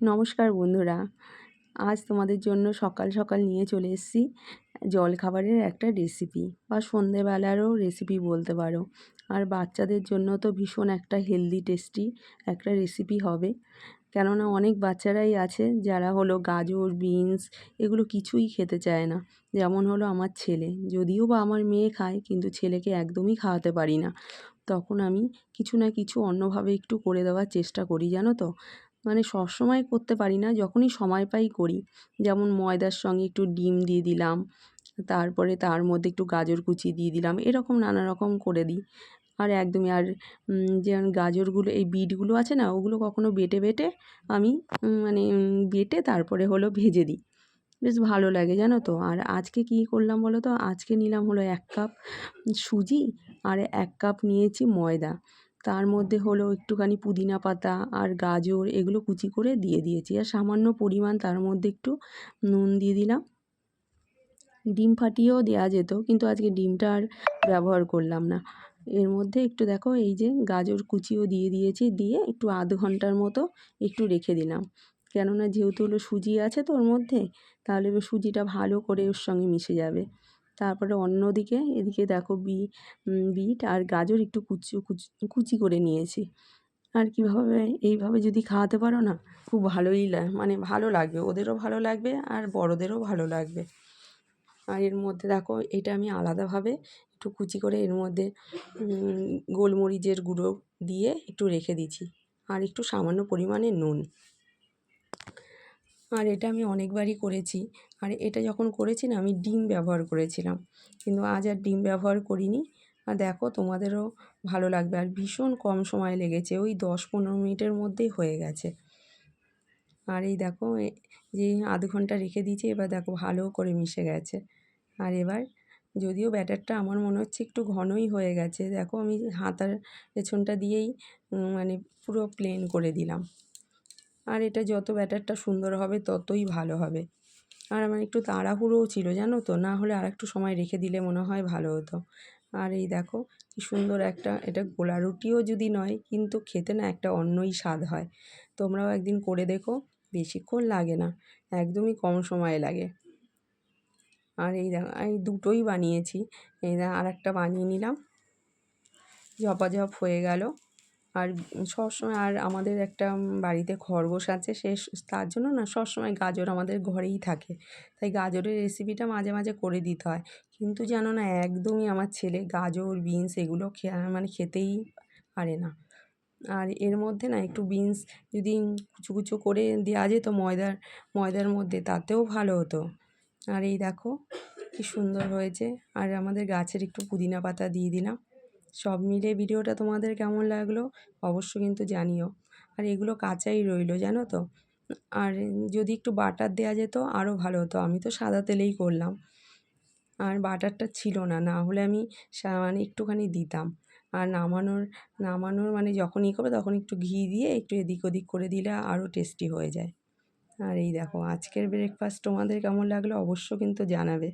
নমস্কার বন্ধুরা। আজ তোমাদের জন্য সকাল সকাল নিয়ে চলে এসেছি জলখাবারের একটা রেসিপি বা সন্ধেবেলারও রেসিপি বলতে পারো। আর বাচ্চাদের জন্য তো ভীষণ একটা হেলদি টেস্টি একটা রেসিপি হবে। কেননা অনেক বাচ্চারাই আছে যারা হলো গাজর বিনস এগুলো কিছুই খেতে চায় না। যেমন হলো আমার ছেলে। যদিও বা আমার মেয়ে খায়, কিন্তু ছেলেকে একদমই খাওয়াতে পারি না। তখন আমি কিছু না কিছু অন্যভাবে একটু করে দেওয়ার চেষ্টা করি, জানো তো? মানে সবসময় করতে পারি না, যখনই সময় পাই করি। যেমন ময়দার সঙ্গে একটু ডিম দিয়ে দিলাম, তারপরে তার মধ্যে একটু গাজর কুচি দিয়ে দিলাম, এরকম নানা রকম করে দিই। আর একদমই, আর যেমন গাজরগুলো, এই বিটগুলো আছে না, ওগুলো কখনো বেটে বেটে আমি মানে বেটে তারপরে হলো ভেজে দিই। বেশ ভালো লাগে জানো তো। আর আজকে কী করলাম বলো তো? আজকে নিলাম হলো এক কাপ সুজি আর এক কাপ নিয়েছি ময়দা। তার মধ্যে হলো একটুখানি পুদিনা পাতা আর গাজর, এগুলো কুচি করে দিয়ে দিয়েছি। আর সামান্য পরিমাণ তার মধ্যে একটু নুন দিয়ে দিলাম। ডিম ফাটিয়েও দেওয়া যেত, কিন্তু আজকে ডিমটা আর ব্যবহার করলাম না। এর মধ্যে একটু দেখো, এই যে গাজর কুচিও দিয়ে দিয়েছি, দিয়ে একটু আধ ঘণ্টার মতো একটু রেখে দিলাম। কেননা যেহেতু হলো সুজি আছে তো ওর মধ্যে, তাহলে সুজিটা ভালো করে ওর সঙ্গে মিশে যাবে। তারপরে অন্যদিকে এদিকে দেখো বি বিট আর গাজর একটু কুচি কুচি করে নিয়েছি। আর কীভাবে এইভাবে যদি খাওয়াতে পারো না, খুব ভালোই লাগে মানে ভালো লাগবে। ওদেরও ভালো লাগবে আর বড়োদেরও ভালো লাগবে। আর এর মধ্যে দেখো, এটা আমি আলাদাভাবে একটু কুচি করে এর মধ্যে গোলমরিচের গুঁড়ো দিয়ে একটু রেখে দিচ্ছি। আর একটু সামান্য পরিমাণে নুন। আর এটা আমি অনেকবারই করেছি। আর এটা যখন করেছি না, আমি ডিম ব্যবহার করেছিলাম। কিন্তু আজ আর ডিম ব্যবহার করিনি। আর দেখো, তোমাদেরও ভালো লাগবে। আর ভীষণ কম সময় লেগেছে। ওই দশ পনেরো মিনিটের মধ্যেই হয়ে গেছে। আর এই দেখো যে আধ ঘণ্টা রেখে দিয়েছি, এবার দেখো ভালো করে মিশে গেছে। আর এবার যদিও ব্যাটারটা আমার মনে হচ্ছে একটু ঘনই হয়ে গেছে, দেখো আমি হাতার পেছনটা দিয়েই মানে পুরো প্লেন করে দিলাম। আর এটা যত ব্যাটারটা সুন্দর হবে, ততই ভালো হবে। আর আমার একটু তাড়াহুড়োও ছিল, জানো তো? না হলে আর একটু সময় রেখে দিলে মনে হয় ভালো হতো। আর এই দেখো, কি সুন্দর একটা, এটা গোলা রুটিও যদি নয়, কিন্তু খেতে না একটা অন্যই স্বাদ হয়। তোমরাও একদিন করে দেখো, বেশিক্ষণ লাগে না, একদমই কম সময় লাগে। আর এই দেখো, এই দুটোই বানিয়েছি। এই আর একটা বানিয়ে নিলাম। ঝপাঝপ হয়ে গেল। আর সবসময় আর আমাদের একটা বাড়িতে খরগোশ আছে, সে তার জন্য না সবসময় গাজর আমাদের ঘরেই থাকে। তাই গাজরের রেসিপিটা মাঝে মাঝে করে দিতে হয়। কিন্তু জানো না একদমই আমার ছেলে গাজর বিনস এগুলো মানে খেতেই পারে না। আর এর মধ্যে না একটু বিনস যদি কুচু কুচু করে দেওয়া যেত ময়দার ময়দার মধ্যে, তাতেও ভালো হতো। আর এই দেখো কি সুন্দর হয়েছে। আর আমাদের গাছের একটু পুদিনা পাতা দিয়ে দিলাম। সব মিলে ভিডিওটা তোমাদের কেমন লাগল অবশ্য কিন্তু জানিও। আর এগুলো কাঁচাই রইল, জানো তো? আর যদি একটু বাটার দেওয়া যেত আরও ভালো হতো, আমি তো সাদা তেলেই করলাম। আর বাটারটা ছিল না না হলে আমি মানে একটুখানি দিতাম। আর নামানোর নামানোর মানে যখন ই করবে তখন একটু ঘি দিয়ে একটু এদিক ওদিক করে দিলে আরও টেস্টি হয়ে যায়। আর এই দেখো, আজকের ব্রেকফাস্ট তোমাদের কেমন লাগল অবশ্য কিন্তু জানাবে।